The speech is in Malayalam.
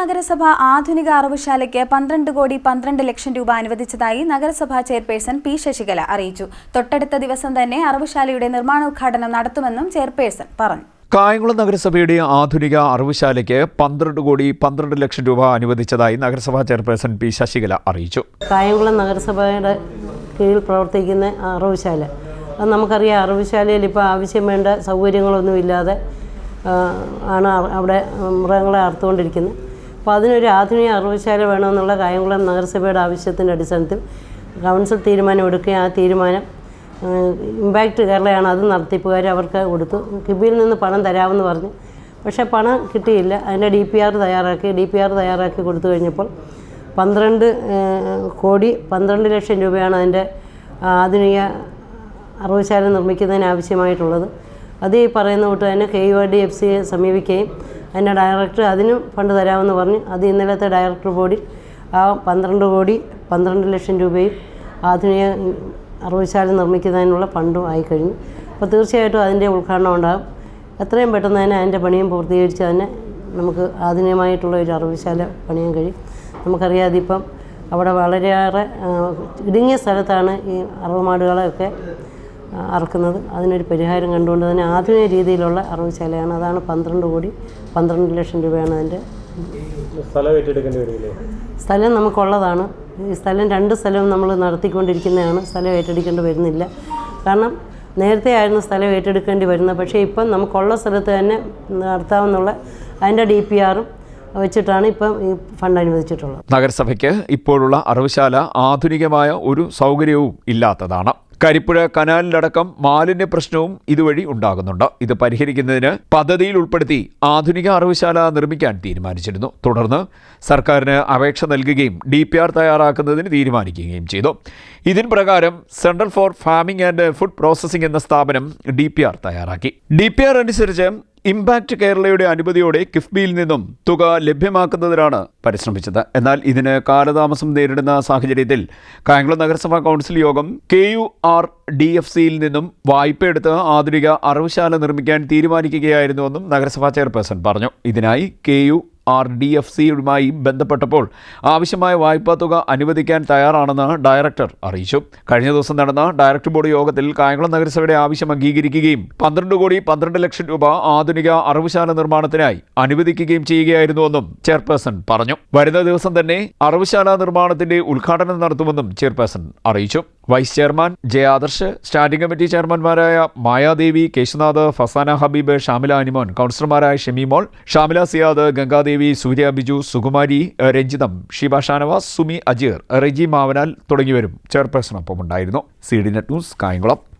നഗരസഭ ആധുനിക അറവുശാലയ്ക്ക് പന്ത്രണ്ട് കോടി പന്ത്രണ്ട് ലക്ഷം രൂപ അനുവദിച്ചതായി നഗരസഭാ ചെയർപേഴ്സൺ പി ശശികല അറിയിച്ചു. തൊട്ടടുത്ത ദിവസം തന്നെ അറവുശാലയുടെ നിർമ്മാണോദ്ഘാടനം നടത്തുമെന്നും ചെയർപേഴ്സൺ പറഞ്ഞു. കായംകുളം നഗരസഭയുടെ ആധുനിക അറിവുശാലയ്ക്ക് പന്ത്രണ്ട് കോടി പന്ത്രണ്ട് ലക്ഷം രൂപ അനുവദിച്ചതായി നഗരസഭാ ചെയർപേഴ്സൺ പി ശശികല അറിയിച്ചു. കായംകുളം നഗരസഭയുടെ കീഴിൽ പ്രവർത്തിക്കുന്ന അറിവുശാല. അത് നമുക്കറിയാം അറിവുശാലയിൽ ഇപ്പോൾ ആവശ്യം വേണ്ട സൗകര്യങ്ങളൊന്നും ഇല്ലാതെ ആണ് അവിടെ മൃഗങ്ങളെ അറുത്തുകൊണ്ടിരിക്കുന്നത്. അപ്പോൾ അതിനൊരു ആധുനിക അറിവശാല വേണമെന്നുള്ള കായംകുളം നഗരസഭയുടെ ആവശ്യത്തിന്റെ അടിസ്ഥാനത്തിൽ കൗൺസിൽ തീരുമാനം എടുക്കുകയും ആ തീരുമാനം ഇമ്പാക്റ്റ് കേരളയാണ് അത് നടത്തിപ്പുകാർ അവർക്ക് കൊടുത്തു. കിബിയിൽ നിന്ന് പണം തരാമെന്ന് പറഞ്ഞു. പക്ഷേ പണം കിട്ടിയില്ല. അതിന്റെ ഡി പി ആർ തയ്യാറാക്കി. ഡി പി ആർ തയ്യാറാക്കി കൊടുത്തു കഴിഞ്ഞപ്പോൾ പന്ത്രണ്ട് കോടി പന്ത്രണ്ട് ലക്ഷം രൂപയാണ് അതിന്റെ ആധുനിക അറവുശാല നിർമ്മിക്കുന്നതിന് ആവശ്യമായിട്ടുള്ളത്. അത് ഈ പറയുന്ന കൂട്ട് തന്നെ K U R D F സിയെ സമീപിക്കുകയും അതിന്റെ ഡയറക്ടർ അതിനും ഫണ്ട് തരാമെന്ന് പറഞ്ഞു. അത് ഇന്നലത്തെ ഡയറക്ടർ ബോർഡിൽ ആ പന്ത്രണ്ട് കോടി പന്ത്രണ്ട് ലക്ഷം രൂപയും ആധുനിക അറവുശാല നിർമ്മിക്കുന്നതിനുള്ള ഫണ്ടും ആയിക്കഴിഞ്ഞു അപ്പോൾ തീർച്ചയായിട്ടും അതിന്റെ ഉദ്ഘാടനം ഉണ്ടാകും. എത്രയും പെട്ടെന്ന് തന്നെ അതിന്റെ പണിയും പൂർത്തീകരിച്ച് തന്നെ നമുക്ക് ആധുനികമായിട്ടുള്ള ഒരു അറവുശാല പണിയാൻ കഴിയും. നമുക്കറിയാതെ ഇപ്പം അവിടെ വളരെയേറെ ഇടുങ്ങിയ സ്ഥലത്താണ് ഈ അറവുമാടുകളെയൊക്കെ അറക്കുന്നത്. അതിനൊരു പരിഹാരം കണ്ടുകൊണ്ട് തന്നെ ആധുനിക രീതിയിലുള്ള അറവുശാലയാണ്. അതാണ് പന്ത്രണ്ട് കോടി പന്ത്രണ്ട് ലക്ഷം രൂപയാണ് അതിന്റെ. സ്ഥലം ഏറ്റെടുക്കേണ്ടി വരില്ലേ? സ്ഥലം നമുക്കുള്ളതാണ്. ഈ സ്ഥലം രണ്ട് സ്ഥലവും നമ്മൾ നടത്തിക്കൊണ്ടിരിക്കുന്നതാണ്. സ്ഥലം ഏറ്റെടുക്കേണ്ടി വരുന്നില്ല. കാരണം നേരത്തെ ആയിരുന്നു സ്ഥലം ഏറ്റെടുക്കേണ്ടി വരുന്നത്. പക്ഷേ ഇപ്പം നമുക്കുള്ള സ്ഥലത്ത് തന്നെ നടത്താമെന്നുള്ള അതിന്റെ ഡി പി ആറും വെച്ചിട്ടാണ് ഇപ്പം ഈ ഫണ്ട് അനുവദിച്ചിട്ടുള്ളത്. നഗരസഭയ്ക്ക് ഇപ്പോഴുള്ള അറിവുശാല ആധുനികമായ ഒരു സൗകര്യവും ഇല്ലാത്തതാണ്. കരിപ്പുഴ കനാലിലടക്കം മാലിന്യ പ്രശ്നവും ഇതുവഴി ഉണ്ടാകുന്നുണ്ട്. ഇത് പരിഹരിക്കുന്നതിന് പദ്ധതിയിൽ ഉൾപ്പെടുത്തി ആധുനിക അറിവുശാല നിർമ്മിക്കാൻ തീരുമാനിച്ചിരുന്നു. തുടർന്ന് സർക്കാരിന് അപേക്ഷ നൽകുകയും ഡി പി ആർ തയ്യാറാക്കുന്നതിന് തീരുമാനിക്കുകയും ചെയ്തു. ഇതിൻ പ്രകാരം central for farming and food processing എന്ന സ്ഥാപനം ഡി പി ആർ തയ്യാറാക്കി. ഡി പി ആർ അനുസരിച്ച് ഇമ്പാക്ട് കേരളയുടെ അനുമതിയോടെ കിഫ്ബിയിൽ നിന്നും തുക ലഭ്യമാക്കുന്നതിനാണ് പരിശ്രമിച്ചത്. എന്നാൽ ഇതിന് കാലതാമസം നേരിടുന്ന സാഹചര്യത്തിൽ കായംകുളം നഗരസഭാ കൗൺസിൽ യോഗം K U R D F സിയിൽ നിന്നും വായ്പയെടുത്ത് ആധുനിക അറവുശാല നിർമ്മിക്കാൻ തീരുമാനിക്കുകയായിരുന്നുവെന്നും നഗരസഭാ ചെയർപേഴ്സൺ പറഞ്ഞു. ഇതിനായി K U R D F സിയുമായി ബന്ധപ്പെട്ടപ്പോൾ ആവശ്യമായ വായ്പാ തുക അനുവദിക്കാൻ തയ്യാറാണെന്ന് ഡയറക്ടർ അറിയിച്ചു. കഴിഞ്ഞ ദിവസം നടന്ന ഡയറക്ടർ ബോർഡ് യോഗത്തിൽ കായംകുളം നഗരസഭയുടെ ആവശ്യം അംഗീകരിക്കുകയും പന്ത്രണ്ട് കോടി പന്ത്രണ്ട് ലക്ഷം രൂപ ആധുനിക അറവുശാല നിർമ്മാണത്തിനായി അനുവദിക്കുകയും ചെയ്യുകയായിരുന്നുവെന്നും ചെയർപേഴ്സൺ പറഞ്ഞു. വരുന്ന ദിവസം തന്നെ അറവുശാല നിർമ്മാണത്തിന്റെ ഉദ്ഘാടനം നടത്തുമെന്നും ചെയർപേഴ്സൺ അറിയിച്ചു. Vice chairman J Adarsh standing committee ചെയർമാൻമാരായ Mayadevi Keshunath Fasana Habeeb Shamila Animon കൗൺസിലർമാരായ ഷെമിമോൾ ഷാമില സിയാദ് ഗംഗാദേവി സൂര്യ ബിജു സുകുമാരി രഞ്ജിതം ഷിബ ഷാനവാസ് സുമി അജീർ റെജി മാവനാൽ തുടങ്ങിയവരും ചെയർപേഴ്സണൊപ്പം ഉണ്ടായിരുന്നു C D net news Kayamkulam.